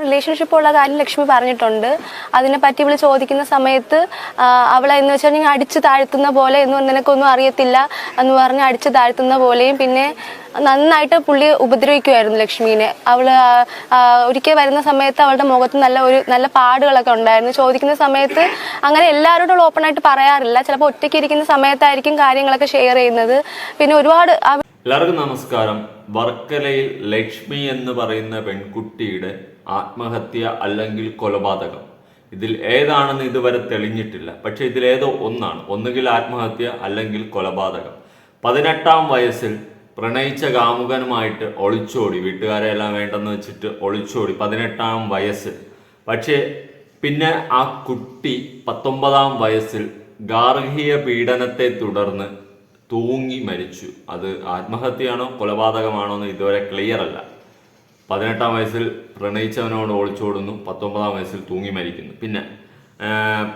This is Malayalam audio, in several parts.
റിലേഷൻഷിപ്പ് ഉള്ള കാര്യം ലക്ഷ്മി പറഞ്ഞിട്ടുണ്ട്. അതിനെ പറ്റി ഇവൾ ചോദിക്കുന്ന സമയത്ത് അവൾ എന്ന് വെച്ചാൽ ഞാൻ അടിച്ചു താഴ്ത്തുന്ന പോലെ എന്ന് നിനക്കൊന്നും അറിയത്തില്ല എന്ന് പറഞ്ഞ് അടിച്ചു താഴ്ത്തുന്ന പോലെയും പിന്നെ നന്നായിട്ട് പുള്ളി ഉപദ്രവിക്കുമായിരുന്നു ലക്ഷ്മീനെ. അവൾ ഒരിക്കൽ വരുന്ന സമയത്ത് അവളുടെ മുഖത്ത് നല്ല ഒരു നല്ല പാടുകളൊക്കെ ഉണ്ടായിരുന്നു. ചോദിക്കുന്ന സമയത്ത് അങ്ങനെ എല്ലാവരോടും ഓപ്പൺ ആയിട്ട് പറയാറില്ല. ചിലപ്പോൾ ഒറ്റയ്ക്ക് ഇരിക്കുന്ന സമയത്തായിരിക്കും കാര്യങ്ങളൊക്കെ ഷെയർ ചെയ്യുന്നത്. പിന്നെ ഒരുപാട് എല്ലാവർക്കും നമസ്കാരം. വർക്കലയിൽ ലക്ഷ്മി എന്ന് പറയുന്ന പെൺകുട്ടിയുടെ ആത്മഹത്യ അല്ലെങ്കിൽ കൊലപാതകം. ഇതിൽ ഏതാണെന്ന് ഇതുവരെ തെളിഞ്ഞിട്ടില്ല. പക്ഷെ ഇതിലേതോ ഒന്നാണ്. ഒന്നുകിൽ ആത്മഹത്യ അല്ലെങ്കിൽ കൊലപാതകം. പതിനെട്ടാം വയസ്സിൽ പ്രണയിച്ച കാമുകനുമായിട്ട് ഒളിച്ചോടി. വീട്ടുകാരെ എല്ലാം വേണ്ടെന്ന് വെച്ചിട്ട് ഒളിച്ചോടി പതിനെട്ടാം വയസ്സിൽ. പക്ഷേ പിന്നെ ആ കുട്ടി പത്തൊമ്പതാം വയസ്സിൽ ഗാർഹിക പീഡനത്തെ തുടർന്ന് തൂങ്ങി മരിച്ചു. അത് ആത്മഹത്യയാണോ കൊലപാതകമാണോ എന്ന് ഇതുവരെ ക്ലിയർ അല്ല. പതിനെട്ടാം വയസ്സിൽ പ്രണയിച്ചവനോട് ഒളിച്ചോടുന്നു പത്തൊമ്പതാം വയസ്സിൽ തൂങ്ങി മരിക്കുന്നു. പിന്നെ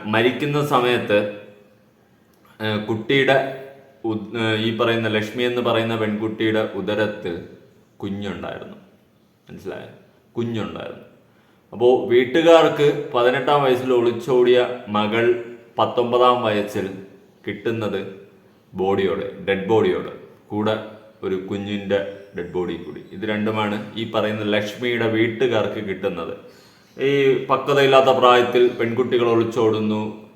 മരിക്കുന്ന സമയത്ത് കുട്ടിയുടെ ഈ പറയുന്ന ലക്ഷ്മി എന്ന് പറയുന്ന പെൺകുട്ടിയുടെ ഉദരത്തിൽ കുഞ്ഞുണ്ടായിരുന്നു. മനസ്സിലായോ? കുഞ്ഞുണ്ടായിരുന്നു. അപ്പോൾ വീട്ടുകാർക്ക് പതിനെട്ടാം വയസ്സിൽ ഒളിച്ചോടിയ മകൾ പത്തൊമ്പതാം വയസ്സിൽ കിട്ടുന്നത് ബോഡിയോടെ ഡെഡ് ബോഡിയോട് കൂടെ ഒരു കുഞ്ഞിന്റെ ഡെഡ് ബോഡി കൂടി. ഇത് രണ്ടുമാണ് ഈ പറയുന്ന ലക്ഷ്മിയുടെ വീട്ടുകാർക്ക് കിട്ടുന്നത്. ഈ പക്വതയില്ലാത്ത പ്രായത്തിൽ പെൺകുട്ടികൾ ഒളിച്ചോടുന്നു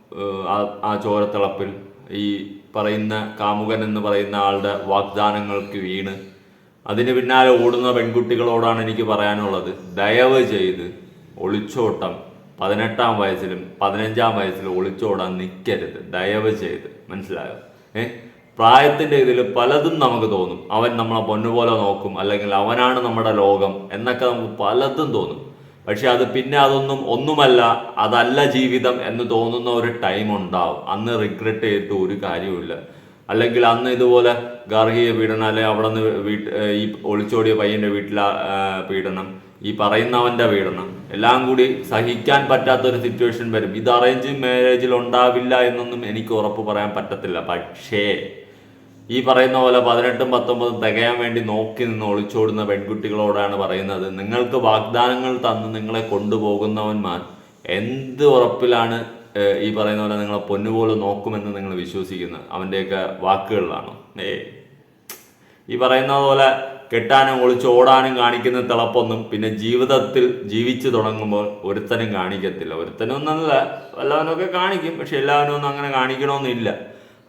ആ- ചോരത്തിളപ്പിൽ. ഈ പറയുന്ന കാമുകൻ എന്ന് പറയുന്ന ആളുടെ വാഗ്ദാനങ്ങൾക്ക് വീണ്. അതിന് പിന്നാലെ ഓടുന്ന പെൺകുട്ടികളോടാണ് എനിക്ക് പറയാനുള്ളത്. ദയവ് ചെയ്ത് ഒളിച്ചോട്ടം പതിനെട്ടാം വയസ്സിലും പതിനഞ്ചാം വയസ്സിലും ഒളിച്ചോടാൻ നിൽക്കരുത്. ദയവ് ചെയ്ത്. മനസ്സിലായോ? ഏ? പ്രായത്തിന്റെ ഇതിൽ പലതും നമുക്ക് തോന്നും. അവൻ നമ്മളെ പൊന്നുപോലെ നോക്കും അല്ലെങ്കിൽ അവനാണ് നമ്മുടെ ലോകം എന്നൊക്കെ നമുക്ക് പലതും തോന്നും. പക്ഷെ അത് പിന്നെ അതൊന്നും ഒന്നുമല്ല അതല്ല ജീവിതം എന്ന് തോന്നുന്ന ഒരു ടൈം ഉണ്ടാവും. അന്ന് റിഗ്രറ്റ് ചെയ്തിട്ട് ഒരു കാര്യവുമില്ല. അല്ലെങ്കിൽ അന്ന് ഇതുപോലെ ഗാർഹിക പീഡനം അല്ലെങ്കിൽ അവിടെ നിന്ന് വീട്ട് ഈ ഒളിച്ചോടിയ പയ്യന്റെ വീട്ടിലെ പീഡനം ഈ പറയുന്നവന്റെ പീഡനം. എല്ലാം കൂടി സഹിക്കാൻ പറ്റാത്ത ഒരു സിറ്റുവേഷൻ വരും. ഇത് അറേഞ്ച് മാരേജിൽ ഉണ്ടാവില്ല എന്നൊന്നും എനിക്ക് ഉറപ്പ് പറയാൻ പറ്റത്തില്ല. പക്ഷേ ഈ പറയുന്ന പോലെ പതിനെട്ടും പത്തൊമ്പതും തികയാൻ വേണ്ടി നോക്കി നിന്ന് ഒളിച്ചോടുന്ന പെൺകുട്ടികളോടാണ് പറയുന്നത്. നിങ്ങൾക്ക് വാഗ്ദാനങ്ങൾ തന്ന് നിങ്ങളെ കൊണ്ടുപോകുന്നവന്മാർ എന്ത് ഉറപ്പിലാണ് ഈ പറയുന്ന പോലെ നിങ്ങളെ പൊന്നുപോലെ നോക്കുമെന്ന് നിങ്ങൾ വിശ്വസിക്കുന്നത്? അവന്റെയൊക്കെ വാക്കുകളിലാണോ? ഏ. ഈ പറയുന്ന പോലെ കെട്ടാനും ഒളിച്ചോടാനും കാണിക്കുന്ന തിളപ്പൊന്നും പിന്നെ ജീവിതത്തിൽ ജീവിച്ചു തുടങ്ങുമ്പോൾ ഒരുത്തനും കാണിക്കത്തില്ല. ഒരുത്തനും ഒന്നല്ല വല്ലവനൊക്കെ കാണിക്കും പക്ഷെ എല്ലാവരും ഒന്നും അങ്ങനെ കാണിക്കണമെന്നില്ല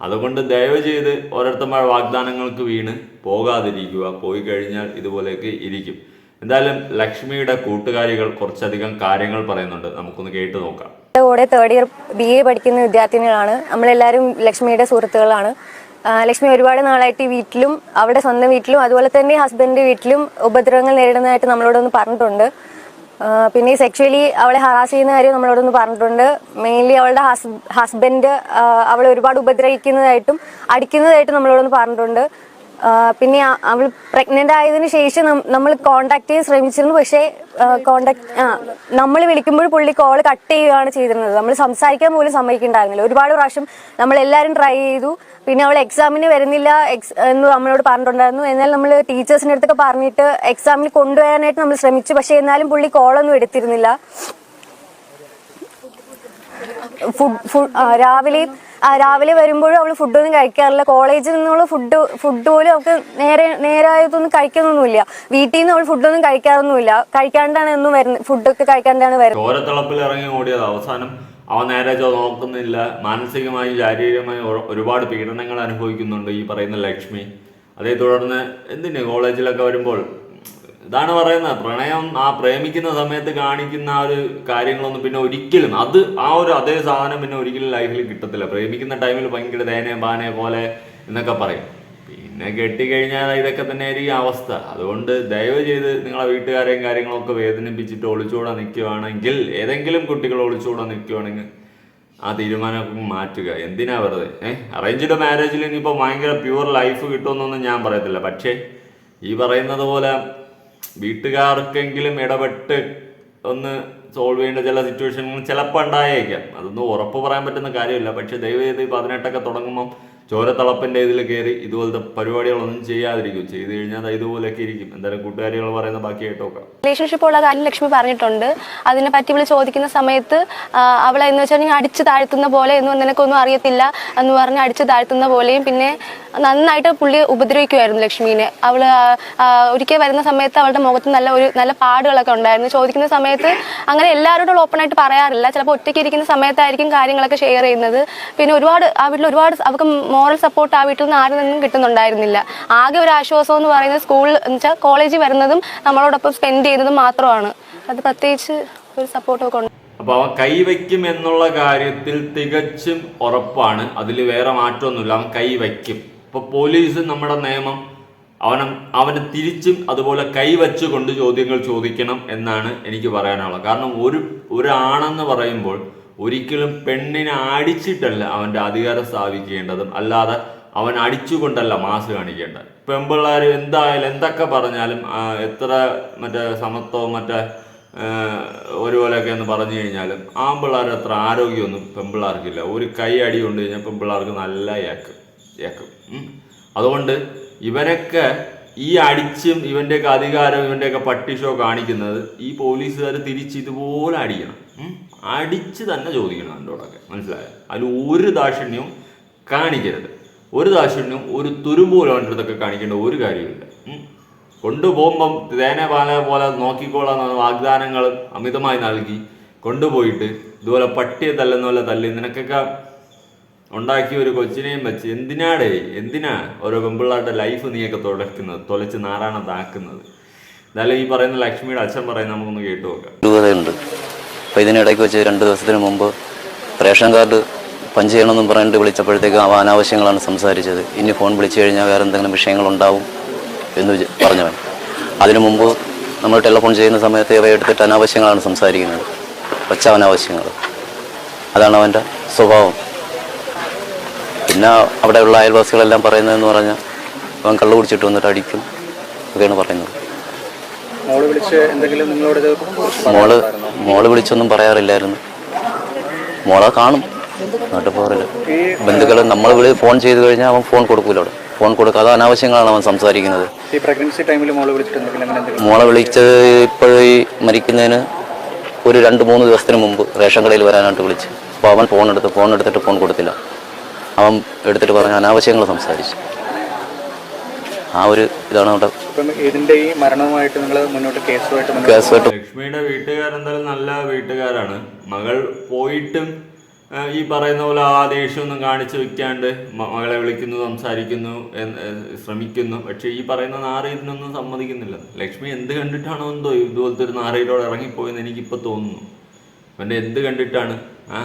അതുകൊണ്ട് ദയവ് ചെയ്ത് ഓരോരുത്തന്മാരുടെ വാഗ്ദാനങ്ങൾക്ക് വീണ് പോകാതിരിക്കുക പോയി കഴിഞ്ഞാൽ ഇതുപോലെയൊക്കെ ഇരിക്കും. എന്തായാലും ലക്ഷ്മിയുടെ കൂട്ടുകാരികൾ കുറച്ചധികം കാര്യങ്ങൾ പറയുന്നുണ്ട്. നമുക്കൊന്ന് കേട്ട് നോക്കാം. കൂടെ തേർഡ് ഇയർ ബി എ പഠിക്കുന്ന വിദ്യാർത്ഥിനികളാണ്. നമ്മളെല്ലാവരും ലക്ഷ്മിയുടെ സുഹൃത്തുക്കളാണ്. ലക്ഷ്മി ഒരുപാട് നാളായിട്ട് വീട്ടിലും അവിടെ സ്വന്തം വീട്ടിലും അതുപോലെ തന്നെ ഹസ്ബൻഡിന്റെ വീട്ടിലും ഉപദ്രവങ്ങൾ നേരിടുന്നതായിട്ട് നമ്മളോടൊന്ന് പറഞ്ഞിട്ടുണ്ട്. പിന്നെ സെക്ച്വലി അവളെ ഹറാസ് ചെയ്യുന്ന കാര്യം നമ്മളോടൊന്ന് പറഞ്ഞിട്ടുണ്ട്. മെയിൻലി അവളുടെ ഹസ്ബൻഡ് അവളെ ഒരുപാട് ഉപദ്രവിക്കുന്നതായിട്ടും അടിക്കുന്നതായിട്ടും നമ്മളോടൊന്ന് പറഞ്ഞിട്ടുണ്ട്. പിന്നെ അവൾ പ്രഗ്നന്റ് ആയതിനു ശേഷം നമ്മൾ കോണ്ടാക്ട് ചെയ്യാൻ ശ്രമിച്ചിരുന്നു. പക്ഷേ കോണ്ടാക്ട് നമ്മൾ വിളിക്കുമ്പോൾ പുള്ളി കോൾ കട്ട് ചെയ്യുകയാണ് ചെയ്തിരുന്നത്. നമ്മൾ സംസാരിക്കാൻ പോലും സമ്മതിക്കുന്നുണ്ടായിരുന്നില്ല. ഒരുപാട് പ്രാവശ്യം നമ്മൾ എല്ലാവരും ട്രൈ ചെയ്തു. പിന്നെ അവൾ എക്സാമിന് വരുന്നില്ല എക്സ് എന്ന് നമ്മളോട് പറഞ്ഞിട്ടുണ്ടായിരുന്നു. എന്നാൽ നമ്മൾ ടീച്ചേഴ്സിന്റെ അടുത്തൊക്കെ പറഞ്ഞിട്ട് എക്സാമിന് കൊണ്ടുവരാനായിട്ട് നമ്മൾ ശ്രമിച്ചു. പക്ഷേ എന്നാലും പുള്ളി കോളൊന്നും എടുത്തിരുന്നില്ല. ഫുഡ് ഫുഡ് രാവിലെ വരുമ്പോഴും അവൾ ഫുഡൊന്നും കഴിക്കാറില്ല. കോളേജിൽ നിന്നുള്ള ഫുഡ് ഫുഡ് പോലും അവൾക്ക് നേരെ നേരായതൊന്നും കഴിക്കുന്നൊന്നുമില്ല. വീട്ടിൽ നിന്ന് അവൾ ഫുഡൊന്നും കഴിക്കാറൊന്നുമില്ല. കഴിക്കാണ്ടാണ് എന്നും വരുന്നത് ഫുഡൊക്കെ കഴിക്കാണ്ടാണ് വരുന്നത്. ഇറങ്ങി ഓടിയത്. അവസാനം അവൻ നേരെ നോക്കുന്നില്ല. മാനസികമായും ശാരീരികമായും ഒരുപാട് പീഡനങ്ങൾ അനുഭവിക്കുന്നുണ്ട് ഈ പറയുന്ന ലക്ഷ്മി. അതേ തുടർന്ന് എന്തിന് കോളേജിലൊക്കെ വരുമ്പോൾ ഇതാണ് പറയുന്നത്. പ്രണയം ആ പ്രേമിക്കുന്ന സമയത്ത് കാണിക്കുന്ന ആ ഒരു കാര്യങ്ങളൊന്നും പിന്നെ ഒരിക്കലും അത് ആ ഒരു അതേ സാധനം പിന്നെ ഒരിക്കലും ലൈഫിൽ കിട്ടത്തില്ല. പ്രേമിക്കുന്ന ടൈമിൽ ഭയങ്കര ദേനെ ബാനെ പോലെ എന്നൊക്കെ പറയും. പിന്നെ കെട്ടിക്കഴിഞ്ഞാൽ ഇതൊക്കെ തന്നെ ആയിരിക്കും അവസ്ഥ. അതുകൊണ്ട് ദയവ് ചെയ്ത് നിങ്ങളെ വീട്ടുകാരെയും കാര്യങ്ങളൊക്കെ വേദനിപ്പിച്ചിട്ട് ഒളിച്ചോടാൻ നിൽക്കുകയാണെങ്കിൽ ഏതെങ്കിലും കുട്ടികൾ ഒളിച്ചോടാൻ നിൽക്കുകയാണെങ്കിൽ ആ തീരുമാനമൊക്കെ മാറ്റുക. എന്തിനാ വെറുതെ? ഏഹ് അറേഞ്ച്ഡ് മാരേജിൽ ഇനിയിപ്പോൾ ഭയങ്കര പ്യുവർ ലൈഫ് കിട്ടുമെന്നൊന്നും ഞാൻ പറയത്തില്ല. പക്ഷേ ഈ പറയുന്നത് പോലെ വീട്ടുകാർക്കെങ്കിലും ഇടപെട്ട് ഒന്ന് സോൾവ് ചെയ്യേണ്ട ചില സിറ്റുവേഷനുകൾ ചിലപ്പോൾ ഉണ്ടായേക്കാം. അതൊന്നും ഉറപ്പ് പറയാൻ പറ്റുന്ന കാര്യമില്ല. പക്ഷെ ദയവ് ചെയ്ത് ഈ പതിനെട്ടൊക്കെ തുടങ്ങുമ്പം ചോരത്തളപ്പിന്റെ ഇതിൽ കയറി ഇതുപോലത്തെ പരിപാടികളൊന്നും ചെയ്യാതിരിക്കും. ചെയ്തു കഴിഞ്ഞാൽ ഇതുപോലൊക്കെ ഇരിക്കും. എന്തായാലും കൂട്ടുകാരികൾ പറയുന്ന ബാക്കി കേട്ടോക്കാം റിലേഷൻഷിപ്പ് ഉള്ള കാര്യം ലക്ഷ്മി പറഞ്ഞിട്ടുണ്ട്. അതിനെ പറ്റി വിളി ചോദിക്കുന്ന സമയത്ത് അവളെ എന്ന് വെച്ചാൽ ഞാൻ അടിച്ചു താഴ്ത്തുന്ന പോലെ എന്ന് നിനക്കൊന്നും അറിയത്തില്ല എന്ന് പറഞ്ഞ് അടിച്ചു താഴ്ത്തുന്ന പോലെയും പിന്നെ നന്നായിട്ട് പുള്ളി ഉപദ്രവിക്കുമായിരുന്നു ലക്ഷ്മീനെ. അവൾ ഒരിക്കൽ വരുന്ന സമയത്ത് അവളുടെ മുഖത്ത് നല്ല ഒരു നല്ല പാടുകളൊക്കെ ഉണ്ടായിരുന്നു. ചോദിക്കുന്ന സമയത്ത് അങ്ങനെ എല്ലാവരോടും ഓപ്പൺ ആയിട്ട് പറയാറില്ല. ചിലപ്പോൾ ഒറ്റയ്ക്ക് ഇരിക്കുന്ന സമയത്തായിരിക്കും കാര്യങ്ങളൊക്കെ ഷെയർ ചെയ്യുന്നത്. പിന്നെ ഒരുപാട് ആ വീട്ടിൽ ഒരുപാട് അവർക്ക് മോറൽ സപ്പോർട്ട് ആ വീട്ടിൽ നിന്ന് ആരിൽ നിന്നും കിട്ടുന്നുണ്ടായിരുന്നില്ല. ആകെ ഒരു ആശ്വാസം എന്ന് പറയുന്നത് സ്കൂളിൽ എന്ന് വെച്ചാൽ കോളേജിൽ വരുന്നതും നമ്മളോടൊപ്പം സ്പെൻഡ് ചെയ്യുന്നതും മാത്രമാണ്. അത് പ്രത്യേകിച്ച് ഒരു സപ്പോർട്ടൊക്കെ ഉണ്ട്. അപ്പൊ അവൻ കൈവയ്ക്കും എന്നുള്ള കാര്യത്തിൽ തികച്ചും ഉറപ്പാണ്. അതിൽ വേറെ മാറ്റമൊന്നുമില്ല. അവൻ കൈവയ്ക്കും. ഇപ്പൊ പോലീസ് നമ്മുടെ നിയമം അവനെ അവന് തിരിച്ചും അതുപോലെ കൈവച്ചുകൊണ്ട് ചോദ്യങ്ങൾ ചോദിക്കണം എന്നാണ് എനിക്ക് പറയാനുള്ളത്. കാരണം ഒരു ഒരാണെന്ന് പറയുമ്പോൾ ഒരിക്കലും പെണ്ണിനെ അടിച്ചിട്ടല്ല അവന്റെ അധികാരം സ്ഥാപിക്കേണ്ടതും അല്ലാതെ അവൻ അടിച്ചുകൊണ്ടല്ല മാസ് കാണിക്കേണ്ടത്. പെമ്പിള്ളാർ എന്തായാലും എന്തൊക്കെ പറഞ്ഞാലും എത്ര മറ്റേ സമത്വവും മറ്റേ ഒരുപോലെയൊക്കെ എന്ന് പറഞ്ഞു കഴിഞ്ഞാലും ആമ്പിള്ളേർ അത്ര ആരോഗ്യമൊന്നും പെമ്പിള്ളേർക്കില്ല. ഒരു കൈ അടി കൊണ്ട് കഴിഞ്ഞാൽ പെമ്പിള്ളേർക്ക് നല്ല ഏക്കും ഏക്കും. അതുകൊണ്ട് ഇവരൊക്കെ ഈ അടിച്ചും ഇവന്റെയൊക്കെ അധികാരം ഇവന്റെയൊക്കെ പട്ടിഷോ കാണിക്കുന്നത് ഈ പോലീസുകാർ തിരിച്ച് ഇതുപോലെ അടിക്കണം. അടിച്ച് തന്നെ ചോദിക്കണം അതിന്റെയോടൊക്കെ മനസ്സിലായോ? അതിൽ ഒരു ദാക്ഷിണ്യവും കാണിക്കരുത്. ഒരു ദാക്ഷിണ്യവും ഒരു തുരുമ്പോലും അവന്റെ അടുത്തൊക്കെ കാണിക്കേണ്ട ഒരു കാര്യമില്ല. കൊണ്ടുപോകുമ്പം തേനെ പാല പോലെ നോക്കിക്കോളാം വാഗ്ദാനങ്ങൾ അമിതമായി നൽകി കൊണ്ടുപോയിട്ട് ഇതുപോലെ പട്ടിയെ തല്ലുന്ന പോലെ തല്ലി നിനക്കൊക്കെ ഉണ്ടാക്കി ഒരു കൊച്ചിനെയും വെച്ച് എന്തിനാടേ? എന്തിനാ ഓരോ പെമ്പിള്ളാരുടെ ലൈഫ് നീയൊക്കെ തുടക്കുന്നത്? തുലച്ച് നാറാണതാക്കുന്നത് എന്തായാലും ഈ പറയുന്ന ലക്ഷ്മിയുടെ അച്ഛൻ പറയുന്നത് നമുക്കൊന്ന് കേട്ടു നോക്കാം. അപ്പോൾ ഇതിനിടയ്ക്ക് വെച്ച് രണ്ട് ദിവസത്തിന് മുമ്പ് റേഷൻ കാർഡ് പഞ്ച് ചെയ്യണമെന്നും പറഞ്ഞിട്ട് വിളിച്ചപ്പോഴത്തേക്ക് അവ അനാവശ്യങ്ങളാണ് സംസാരിച്ചത്. ഇനി ഫോൺ വിളിച്ചു കഴിഞ്ഞാൽ വേറെ എന്തെങ്കിലും വിഷയങ്ങളുണ്ടാവും എന്ന് പറഞ്ഞവൻ. അതിനു മുമ്പ് നമ്മൾ ടെലിഫോൺ ചെയ്യുന്ന സമയത്ത് ഇവ എടുത്തിട്ട് അനാവശ്യങ്ങളാണ് സംസാരിക്കുന്നത്. പച്ച അനാവശ്യങ്ങൾ അതാണ് അവന്റെ സ്വഭാവം. പിന്നെ അവിടെയുള്ള അയൽവാസികളെല്ലാം പറയുന്നതെന്ന് പറഞ്ഞാൽ അവൻ കള്ളു കുടിച്ചിട്ട് വന്നിട്ട് അടിക്കും. ഒക്കെയാണ് പറയുന്നത്. മോൾ വിളിച്ച് എന്തെങ്കിലും നിങ്ങളോട് മോൾ മോൾ വിളിച്ചൊന്നും പറയാറില്ലായിരുന്നു. മോളെ കാണും. നാട്ടിൽ പോറില്ല ബന്ധുക്കൾ നമ്മൾ വിളി ഫോൺ ചെയ്ത് കഴിഞ്ഞാൽ അവൻ ഫോൺ കൊടുക്കൂല അവിടെ. ഫോൺ കൊടുക്കാതെ അനാവശ്യങ്ങളാണ് അവൻ സംസാരിക്കുന്നത്. ഈ പ്രഗ്നൻസി ടൈമിൽ മോൾ വിളിച്ചിട്ടുണ്ടെങ്കിൽ മോളെ വിളിച്ചത് ഈ മരിക്കുന്നതിന് ഒരു രണ്ട് മൂന്ന് ദിവസത്തിന് മുമ്പ് റേഷൻ കടയിൽ വരാനായിട്ട് വിളിച്ചു. അപ്പോൾ അവൻ ഫോൺ എടുത്ത് ഫോൺ എടുത്തിട്ട് ഫോൺ കൊടുത്തില്ല. അവൻ എടുത്തിട്ട് പറഞ്ഞ അനാവശ്യങ്ങൾ സംസാരിച്ചു. ആ ഒരു ഇതാണ് അവിടെ ഇപ്പം ഇതിന്റെ ഈ മരണവുമായിട്ട് നിങ്ങൾ മുന്നോട്ട് കേസുമായിട്ട് മുന്നോട്ട് കേസുമായിട്ട് ലക്ഷ്മിയുടെ വീട്ടുകാരെന്തായാലും നല്ല വീട്ടുകാരാണ്. മകൾ പോയിട്ടും ഈ പറയുന്ന പോലെ ആ ദേഷ്യമൊന്നും കാണിച്ചു വെക്കാണ്ട് മകളെ വിളിക്കുന്നു സംസാരിക്കുന്നു എന്ന്, ശ്രമിക്കുന്നു. പക്ഷെ ഈ പറയുന്ന ഇതിനൊന്നും സമ്മതിക്കുന്നില്ല. ലക്ഷ്മി എന്ത് കണ്ടിട്ടാണോ എന്തോ ഇതുപോലത്തെ ഒരു നാറയിലൂടെ ഇറങ്ങിപ്പോയെന്ന് എനിക്കിപ്പോൾ തോന്നുന്നു. അവന്റെ എന്ത് കണ്ടിട്ടാണ്? ആ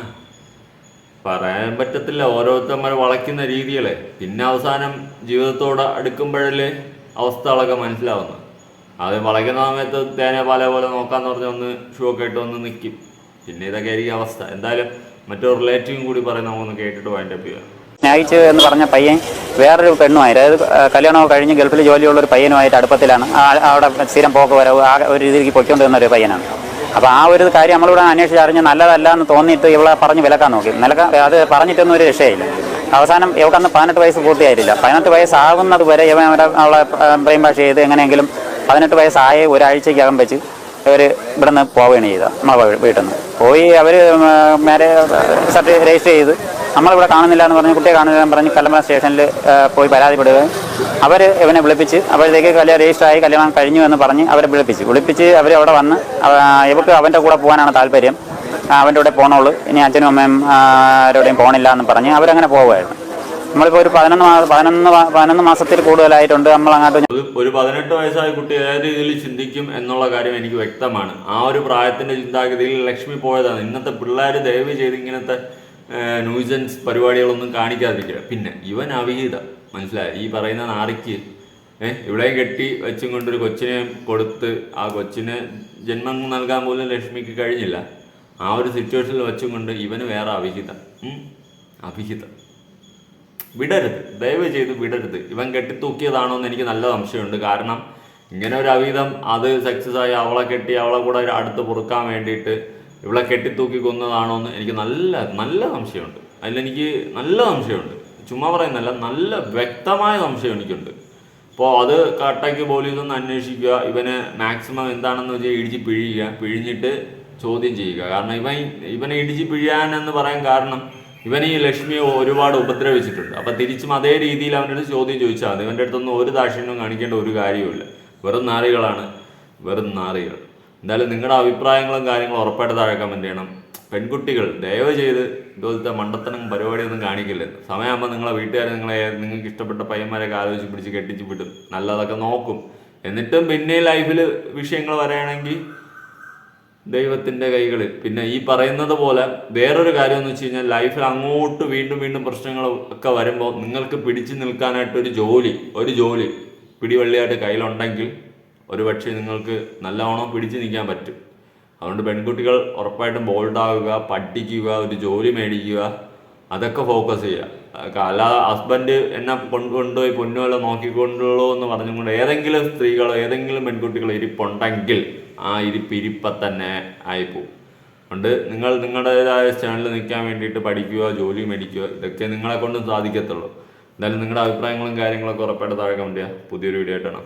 പറയാൻ പറ്റത്തില്ല. ഓരോരുത്തന്മാർ വളയ്ക്കുന്ന രീതികളെ. പിന്നെ അവസാനം ജീവിതത്തോട് അടുക്കുമ്പോഴല്ലേ അവസ്ഥകളൊക്കെ മനസ്സിലാവുന്നത് അത് വളയ്ക്കുന്ന സമയത്ത് തേനെ പല പോലെ നോക്കാന്ന് പറഞ്ഞ ഒന്ന് ഷൂ ഒക്കെ ഇട്ട് ഒന്ന് നിൽക്കും പിന്നെ ഇതൊക്കെ ആയിരിക്കും അവസ്ഥ. എന്തായാലും മറ്റൊരു റിലേറ്റീവും കൂടി പറയുന്ന നമുക്കൊന്ന് കേട്ടിട്ട് വൈൻഡപ്പ് ചെയ്യാം. സ്നേഹിച്ച് എന്ന് പറഞ്ഞ പയ്യൻ വേറൊരു പെണ്ണുമായി അതായത് കല്യാണമൊക്കെ കഴിഞ്ഞ് ഗൾഫിൽ ജോലിയുള്ള ഒരു പയ്യനുമായിട്ട് അടുപ്പത്തിലാണ്. അവിടെ സ്ഥിരം പോക്ക് വരവ് ആ ഒരു രീതിക്ക് പൊയ്ക്കൊണ്ടിരുന്ന ഒരു പയ്യനാണ്. അപ്പോൾ ആ ഒരു കാര്യം നമ്മളിവിടെ അന്വേഷിച്ച് അറിഞ്ഞ് നല്ലതല്ല എന്ന് തോന്നിയിട്ട് ഇവളെ പറഞ്ഞ് വിലക്കാൻ നോക്കി. നിലക്കാൻ അത് പറഞ്ഞിട്ടൊന്നും ഒരു രക്ഷയില്ല. അവസാനം ഇവൾക്ക് അന്ന് പതിനെട്ട് വയസ്സ് പൂർത്തിയായിട്ടില്ല. പതിനെട്ട് വയസ്സാകുന്നത് വരെ ഇവൻ അവരെ അവളെ ബ്രെയിൻ വാഷ് ചെയ്ത് എങ്ങനെയെങ്കിലും പതിനെട്ട് വയസ്സായ ഒരാഴ്ചയ്ക്കകം വെച്ച് ഇവർ ഇവിടെ നിന്ന് പോവുകയാണ് ചെയ്തത് നമ്മളെ വീട്ടിൽ നിന്ന് പോയി അവർ മേരെ സർട്ടിഫിക്കറ്റ് രജിസ്റ്റർ ചെയ്ത് നമ്മളിവിടെ കാണുന്നില്ല എന്ന് പറഞ്ഞ് കുട്ടിയെ കാണുന്നില്ല എന്ന് പറഞ്ഞ് കല്ലമ്പല സ്റ്റേഷനിൽ പോയി പരാതിപ്പെടുകയും അവർ ഇവനെ വിളിപ്പിച്ച് അപ്പോഴത്തേക്ക് കല്യാണം രജിസ്റ്റർ ആയി കല്യാണം കഴിഞ്ഞു എന്ന് പറഞ്ഞ് അവരെ വിളിപ്പിച്ച്. വിളിപ്പിച്ച് അവർ അവിടെ വന്ന് ഇവർക്ക് അവന്റെ കൂടെ പോകാനാണ് താല്പര്യം. അവന്റെ കൂടെ പോകണുള്ളൂ ഇനി അച്ഛനും അമ്മയും ആരോടെയും പോകണില്ല എന്ന് പറഞ്ഞ് അവരങ്ങനെ പോവുമായിരുന്നു. നമ്മളിപ്പോൾ ഒരു പതിനൊന്ന് മാസം പതിനൊന്ന് പതിനൊന്ന് മാസത്തിൽ കൂടുതലായിട്ടുണ്ട്. നമ്മൾ അങ്ങോട്ട് ഒരു പതിനെട്ട് വയസ്സായ കുട്ടി ഏത് രീതിയിൽ ചിന്തിക്കും എന്നുള്ള കാര്യം എനിക്ക് വ്യക്തമാണ്. ആ ഒരു പ്രായത്തിന്റെ ചിന്താഗതിയിൽ ലക്ഷ്മി പോയതാണ്. ഇന്നത്തെ പിള്ളേർ ദയവ് ചെയ്ത് ഇങ്ങനത്തെ ന്യൂജൻസ് പരിപാടികളൊന്നും കാണിക്കാതിരിക്കുക. പിന്നെ ഇവൻ അവിഹിത. മനസ്സിലായി? ഈ പറയുന്ന നാറിക്ക് ഏഹ് ഇവിടെയും കെട്ടി വെച്ചും കൊണ്ടൊരു കൊച്ചിനെ കൊടുത്ത് ആ കൊച്ചിന് ജന്മം നൽകാൻ പോലും ലക്ഷ്മിക്ക് കഴിഞ്ഞില്ല. ആ ഒരു സിറ്റുവേഷനിൽ വെച്ചും കൊണ്ട് ഇവന് വേറെ അവിഹിതം അഭിഹിതം. വിടരുത്. ദയവ് ചെയ്ത് വിടരുത്. ഇവൻ കെട്ടിത്തൂക്കിയതാണോ എന്ന് എനിക്ക് നല്ല സംശയമുണ്ട്. കാരണം ഇങ്ങനെ ഒരു അവിഹിതം അത് സക്സസ് ആയി അവളെ കെട്ടി അവളെ കൂടെ അടുത്ത് പൊറുക്കാൻ വേണ്ടിയിട്ട് ഇവളെ കെട്ടിത്തൂക്കി കൊന്നതാണോ എന്ന് എനിക്ക് നല്ല നല്ല സംശയമുണ്ട്. അതിലെനിക്ക് നല്ല സംശയമുണ്ട്. ചുമ്മാ പറയുന്നല്ല നല്ല വ്യക്തമായ സംശയം എനിക്കുണ്ട്. അപ്പോൾ അത് കട്ടയ്ക്ക് പോലീസൊന്ന് അന്വേഷിക്കുക. ഇവനെ മാക്സിമം എന്താണെന്ന് വെച്ചാൽ ഇടിച്ച് പിഴിയുക. പിഴിഞ്ഞിട്ട് ചോദ്യം ചെയ്യുക. കാരണം ഇവൻ ഇവനെ ഇടിച്ച് പിഴിയാനെന്ന് പറയാൻ കാരണം ഇവൻ ഈ ലക്ഷ്മിയെ ഒരുപാട് ഉപദ്രവിച്ചിട്ടുണ്ട്. അപ്പം തിരിച്ചും അതേ രീതിയിൽ അവന്റെ അടുത്ത് ചോദ്യം ചോദിച്ചാൽ മതി. ഇവന്റെ അടുത്തൊന്നും ഒരു ദാക്ഷിണ്യവും കാണിക്കേണ്ട ഒരു കാര്യവുമില്ല. വെറും നാറികളാണ്. വെറും നാറികൾ. എന്തായാലും നിങ്ങളുടെ അഭിപ്രായങ്ങളും കാര്യങ്ങളും ഉറപ്പായിട്ട് താഴെ കമന്റ് ചെയ്യണം. പെൺകുട്ടികൾ ദയവ് ചെയ്ത് ഇതുപോലത്തെ മണ്ടത്തനം പരിപാടിയൊന്നും കാണിക്കില്ലെന്ന് സമയമാകുമ്പോൾ നിങ്ങളെ വീട്ടുകാർ നിങ്ങളെ നിങ്ങൾക്ക് ഇഷ്ടപ്പെട്ട പയ്യന്മാരെ ആലോചിച്ച് പിടിച്ച് കെട്ടിച്ച് വിടും. നല്ലതൊക്കെ നോക്കും. എന്നിട്ടും പിന്നെ ലൈഫിൽ വിഷയങ്ങൾ വരികയാണെങ്കിൽ ദൈവത്തിന്റെ കൈകളിൽ പിന്നെ ഈ പറയുന്നത് പോലെ വേറൊരു കാര്യം എന്ന് വെച്ച് കഴിഞ്ഞാൽ ലൈഫിൽ അങ്ങോട്ട് വീണ്ടും വീണ്ടും പ്രശ്നങ്ങൾ ഒക്കെ വരുമ്പോൾ നിങ്ങൾക്ക് പിടിച്ചു നിൽക്കാനായിട്ട് ഒരു ജോലി ഒരു ജോലി പിടിവള്ളിയായിട്ട് കയ്യിലുണ്ടെങ്കിൽ ഒരു പക്ഷേ നിങ്ങൾക്ക് നല്ലവണ്ണം പിടിച്ചു നിൽക്കാൻ പറ്റും. അതുകൊണ്ട് പെൺകുട്ടികൾ ഉറപ്പായിട്ടും ബോൾഡ് ആവുക പഠിക്കുക ഒരു ജോലി മേടിക്കുക അതൊക്കെ ഫോക്കസ് ചെയ്യുക. അല്ലാതെ ഹസ്ബൻഡ് എന്നെ കൊണ്ട് കൊണ്ടുപോയി പൊന്നുവല്ല നോക്കിക്കൊണ്ടുള്ളൂ എന്ന് പറഞ്ഞുകൊണ്ട് ഏതെങ്കിലും സ്ത്രീകളോ ഏതെങ്കിലും പെൺകുട്ടികളോ ഇരിപ്പുണ്ടെങ്കിൽ ആ ഇരിപ്പ് ഇരിപ്പം തന്നെ ആയിപ്പോവും. അതുകൊണ്ട് നിങ്ങൾ നിങ്ങളുടേതായ സ്റ്റാൻഡിൽ നിൽക്കാൻ വേണ്ടിയിട്ട് പഠിക്കുക ജോലി മേടിക്കുക ഇതൊക്കെ നിങ്ങളെ കൊണ്ടും സാധിക്കത്തുള്ളൂ. എന്തായാലും നിങ്ങളുടെ അഭിപ്രായങ്ങളും കാര്യങ്ങളൊക്കെ ഉറപ്പായിട്ട് താഴെ ചെയ്യുക പുതിയൊരു വീഡിയോ ആയിട്ടാണ്